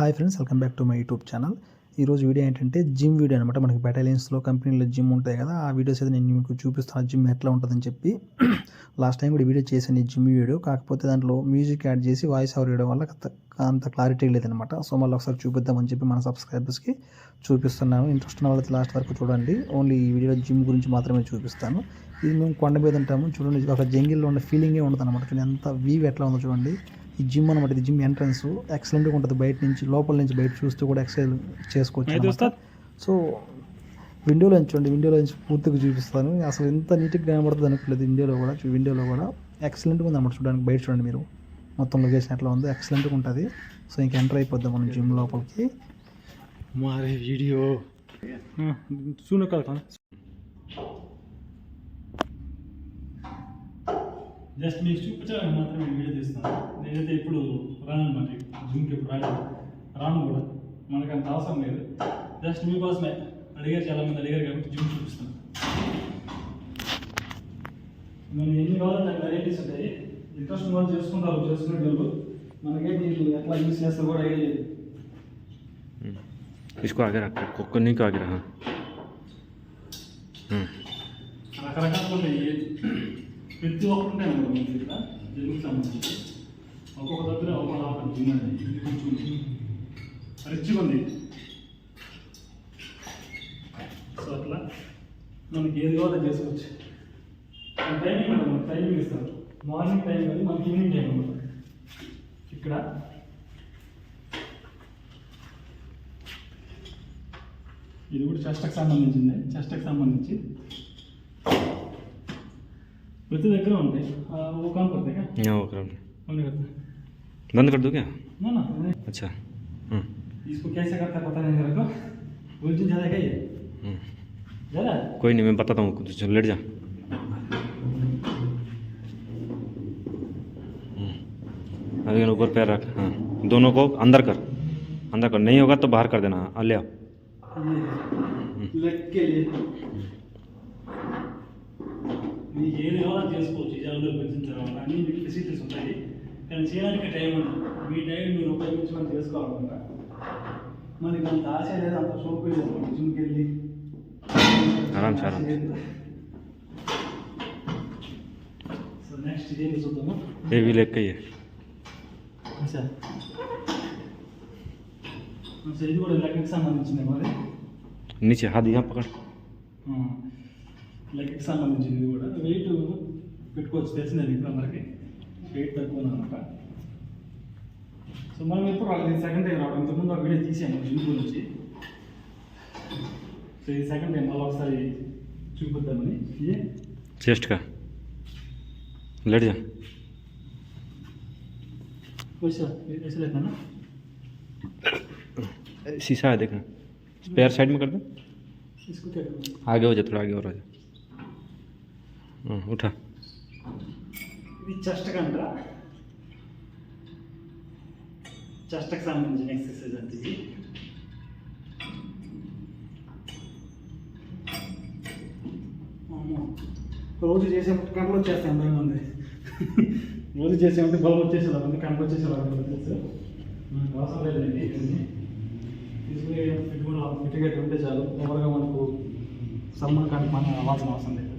Hi friends welcome back to my YouTube channel. ఈరోజు video ఏంటంటే gym video అనమాట మనకి బెటాలియన్స్లో కంపెనీలో జిమ్ ఉంటాయి కదా ఆ వీడియోస్ అయితే నేను మీకు చూపిస్తాను. జిమ్ ఎట్లా ఉంటుందని చెప్పి. లాస్ట్ టైం కూడా వీడియో చేశాను ఈ జిమ్ వీడియో. కాకపోతే దాంట్లో మ్యూజిక్ యాడ్ చేసి వాయిస్ ఓవర్ ఇవ్వడం వల్ల అంత- క్లారిటీ లేదనమాట సో మళ్ళీ ఒకసారి చూపిద్దామని చెప్పి మన సబ్స్క్రైబర్స్కి చూపిస్తున్నాను. ఇంట్రెస్ట్ ఉన్న వాళ్ళకి లాస్ట్ వరకు చూడండి. ఓన్లీ ఈ వీడియోలో జిమ్ గురించి మాత్రమే చూపిస్తాను. ఇది మేము కొండ మీద ఉంటాము. చూడండి ఒక జంగిల్లో ఉన్న ఫీలింగే ఉండదు అనమాట ఎంత వ్యూ ఎట్లా ఉందో చూడండి. ఈ జిమ్ అనమాట ఇది జిమ్ ఎంట్రన్స్ ఎక్సలెంట్గా ఉంటుంది బయట నుంచి లోపల నుంచి బయట చూస్తూ కూడా ఎక్సర్సైజ్ చేసుకోవచ్చు అన్నమాట. సో విండోలో నుంచి చూడండి విండోలో నుంచి పూర్తిగా చూపిస్తాను. అసలు ఎంత నీట్గా కనబడుతుంది అనుకోలేదు విండోలో కూడా చూ- విండోలో కూడా. ఎక్సలెంట్గా ఉంది అనమాట చూడడానికి బయట చూడండి మీరు. మొత్తం లొకేషన్ ఎట్లా ఉందో ఎక్సలెంట్గా ఉంటుంది. సో ఇంక ఎంటర్ అయిపోద్దాం మనం జిమ్ లోపలికి. మారే వీడియో सुनो జస్ట్ మీకు చూపించడానికి మాత్రమే ఈ వీడియో తీస్తాను నేనైతే ఇప్పుడు రాను అనమాట జిమ్కి ఇప్పుడు రాను రాను కూడా మనకు అంత అవసరం లేదు జస్ట్ మీకోసమే అడిగారు చాలా మంది అడిగారు కాబట్టి జిమ్ చూపిస్తాను మనం ఎన్ని కావాలంటే వెరైటీస్ ఉంటాయి ఇంట్రెస్ట్ ఉన్న వాళ్ళు చేసుకుంటారు చేసుకునే వాళ్ళు మనకే దీన్ని ఎట్లా యూస్ చేస్తారు కూడా ఐడియా లేదు इसको आगे रख को नहीं को आगे रहा हम्म రకరకాలు ఉన్నాయి ప్రతి ఒక్కరుంటే ఉంటాయి అన్నమాట మన దగ్గర జిమ్కి సంబంధించి ఒక్కొక్క దగ్గర ఒక్కొక్క ఆఫర్ జిమ్ అనేది ఇది కొంచెం రిచ్గా ఉంది సో అట్లా మనకి ఏది కావాలో చేసుకోవచ్చు. టైమింగ్ మేడం టైమింగ్ ఇస్తారు. మార్నింగ్ టైం అది మనకి ఈవినింగ్ టైం అనమాట ఇక్కడ. ఇది కూడా చెస్ట్కి సంబంధించింది. చెస్ట్కి సంబంధించి. बच्चे देख वो काम करते हैं बंद कर दो क्या ना ना अच्छा इसको कैसे करता पता नहीं मेरे को उलझन ज़्यादा क्या ज़्यादा कोई नहीं मैं बताता हूँ कुछ लेट जा अभी ऊपर पैर रख हाँ दोनों को अंदर कर अंदर कर नहीं होगा तो बाहर कर देना ले आओ लग के लिए ఏది కావాలో చేసుకోవచ్చు ఈ జాబ్లోకి వచ్చిన తర్వాత అన్ని మీకు ఫెసిలిటీస్ ఉంటాయి కానీ చేయడానికి టైం ఉండదు మీ టైం మీరు ఉపయోగించుకొని చేసుకోవాలన్నమాట మనకి అంత ఆశ లేదు అంత షోకు లేదు జిమ్కి వెళ్ళి ఆరామ్ సే, ఆరామ్ సే. సో నెక్స్ట్ ఇదేంటి చూద్దాము ये भी लेग का ही है సార్ సో ఇది కూడా లెక్కకి సంబంధించింది మరి नीचे हाथ यहाँ पकड़ లెక్కకి సంబంధించింది ఇది కూడా వెయిట్ పెట్టుకోవచ్చు తెలిసిందే మీకు అందరికి వెయిట్ తక్కువ అనమాట సో మనం ఎప్పుడు రాలేదు సెకండ్ టైం రావడం ఇంతకుముందు ఒక వీడియో తీసాము జిమ్ గురించి సో ఇది సెకండ్ టైం మళ్ళీ ఒకసారి చూపిద్దామని ఇది चेस्ट का लेट जा वैसा ऐसे रहता ना शीशा है देखना पैर साइड में कर दे इसको क्या करना आगे हो जा थोड़ा आगे और हो जा ఉఠా. ఇది చెస్ట్ గంట చెస్ట్కి సంబంధించిన ఎక్సర్సైజ్ అంటే ఇది. రోజు చేసే కంట్లో వచ్చేస్తాం భయం ఉంది. రోజు చేసేమంటే బలం వచ్చేసేలా ఉంది కంట్లో వచ్చేసేలా ఉంది తెలుసు అవసరం లేదండి తీసుకుని ఫిట్ ఫిట్గా ఉంటే చాలు. ఓవర్గా మనకు సమ్మర్ కానీ మన అవ్వాల్సిన అవసరం లేదు.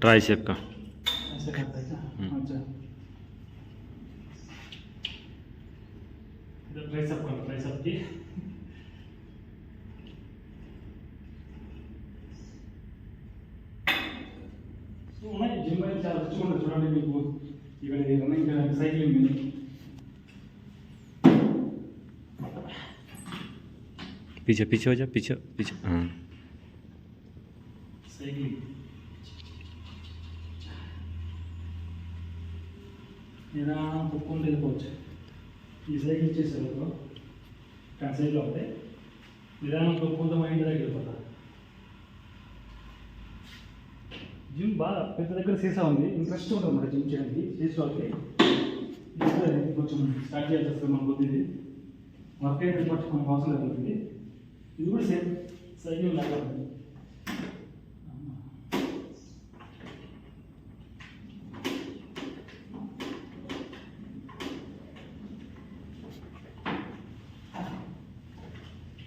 ट्राइसेप का ऐसे करता है क्या हम्म। अच्छा इधर ट्राइसेप कर ट्राइसेप की సో ఉన్నాయి జిమ్ అయితే చాలా రిచ్గా ఉంటుంది చూడండి మీకు ఇక్కడ ఇది ఉన్నాయి ఇంకా సైక్లింగ్ ఉంది पीछे पीछे हो जा पीछे पीछे हाँ నిదానం తొక్కుంటూ వెళ్ళిపోవచ్చు. ఈ సైకిల్ ఇచ్చేసారు కానీ సైకిల్ ఉంటే నిదానం తొక్కుంటూ మా ఇంటి దగ్గర వెళ్ళిపోతా జిమ్ బాగా పెద్ద దగ్గర సీసా ఉంది. ఇంట్రెస్ట్ ఉంటుంది అన్నమాట జిమ్ చేయడానికి. చేసుకోవాలి కొంచెం స్టార్ట్ చేయాల్సి వస్తుంది మన బుద్ధిది వర్క్ అయితే పట్టు మనకు అవసరం లేదు ఇది కూడా సేమ్. సైకిల్ లాగా ఉంటుంది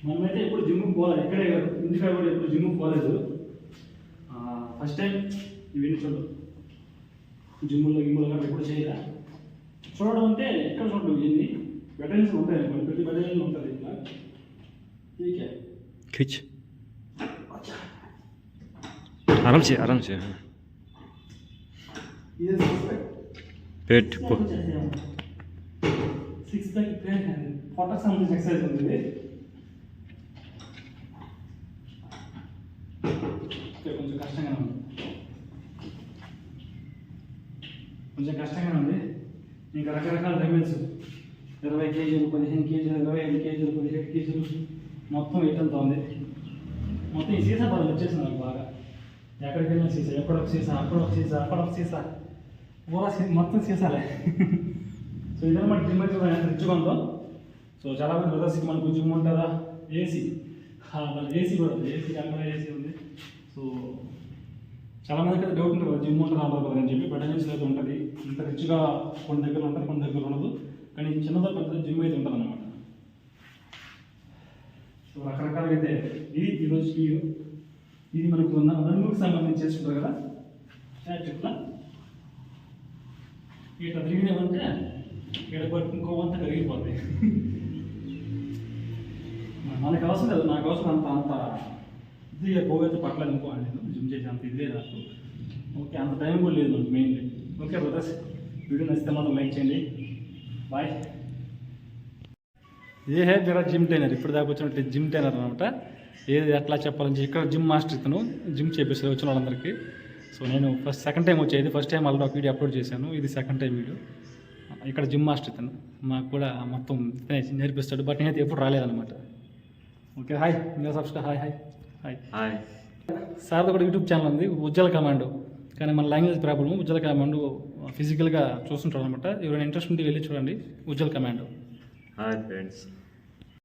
మనమైతే ఎప్పుడు జిమ్కి పోలేదు ఇక్కడే కాదు ఇంటికాడ కూడా ఎప్పుడు జిమ్కి పోలేదు ఫస్ట్ టైం ఇవన్నీ చూడు జిమ్లో గిమ్లో కానీ ఎప్పుడు చేయరా చూడడం అంటే ఎక్కడ చూడడం ఇవన్నీ బెటరీస్ ఉంటాయి మన ప్రతి బెటరీలు ఉంటుంది ఇట్లా ఠీకే खींच आराम से आराम से हाँ ఇదే సిక్స్ ప్యాక్ पेट को సిక్స్ ప్యాక్ ఫోటోకి సంబంధించిన ఎక్సర్సైజ్ ఉంది ఇది కొంచెం కష్టంగా ఉంది. ఇంకా రకరకాల డైమెన్స్ ఇరవై కేజీలు పదిహేను కేజీలు ఇరవై ఐదు కేజీలు పదిహేడు కేజీలు మొత్తం ఇటంతా ఉంది. మొత్తం ఈ సీసా పదవి వచ్చేసింది నాకు బాగా. ఎక్కడికి వెళ్ళిన సీసా ఎక్కడొక సీసా అక్కడొక సీసా అక్కడొక సీసా. పూరా సీ మొత్తం సీసాలే. సో ఇదన్నమాట జిమ్ అయితే ఎంత రిచ్గా ఉందో. సో చాలా మంది బ్రదర్స్కి మనకు జిమ్ ఉంటుందా ఏసీ మన ఏసీ కూడా ఉంది. ఏసీ అక్కడ ఏసీ ఉంది. సో చాలా మందికి అయితే డౌట్ ఉంటుంది జిమ్ ఉంటుంది ఉండదు అని చెప్పి బెటర్నెన్స్ అయితే ఉంటుంది. ఇంత రిచ్గా కొన్ని దగ్గర ఉంటుంది కొన్ని దగ్గర ఉండదు. కానీ చిన్నదో పెద్ద జిమ్ అయితే ఉంటుంది అనమాట సో రకరకాలుగా అయితే ఇది ఈరోజుకి ఇది మనకు ఉన్న నలుగురికి సంబంధించి చేసుకుంటారు కదా? ఫ్యాట్ ఇట్లా ఇట్లా తిరిగినామంటే ఇక్కడ ఇంకో వంత కరిగిపోతాయి మనకు అవసరం లేదు నాకు అవసరం అంత అంత ఇది పోగైతే పట్టలేదు అనుకో నేను జిమ్ చేసే అంత ఇదే నాకు. ఓకే అంత టైం కూడా లేదు నాకు మెయిన్లీ ఓకే బ్రదర్స్ వీడియో నచ్చితే మాత్రం లైక్ చేయండి. బాయ్ ఏ హే జరా జిమ్ ట్రైనర్ ఇప్పుడు దాకా వచ్చినట్టు జిమ్ ట్రైనర్ అనమాట ఏది ఎట్లా చెప్పాలని చెప్పి ఇక్కడ జిమ్ మాస్టర్ ఇతను జిమ్ చేపిస్తారు వచ్చిన వాళ్ళందరికీ. సో నేను ఫస్ట్ సెకండ్ టైం వచ్చేది. ఫస్ట్ టైం ఆల్రెడీ ఒక వీడియో అప్లోడ్ చేశాను. ఇది సెకండ్ టైం వీడియో ఇక్కడ జిమ్ మాస్టర్ ఇతను. మాకు కూడా మొత్తం నేర్పిస్తాడు. బట్ నేనైతే ఎప్పుడు రాలేదనమాట ఓకే హాయ్ మీరు subscribe hi hi hi hi కూడా యూట్యూబ్ ఛానల్ ఉంది ఉజ్జల కమాండు. కానీ మన లాంగ్వేజ్ ప్రాబ్లమ్ ఉజ్జల కమాండు ఫిజికల్గా చూస్తుంటారు అనమాట ఎవరైనా ఇంట్రెస్ట్ ఉంటే వెళ్ళి చూడండి ఉజ్జల కమాండు. Hi friends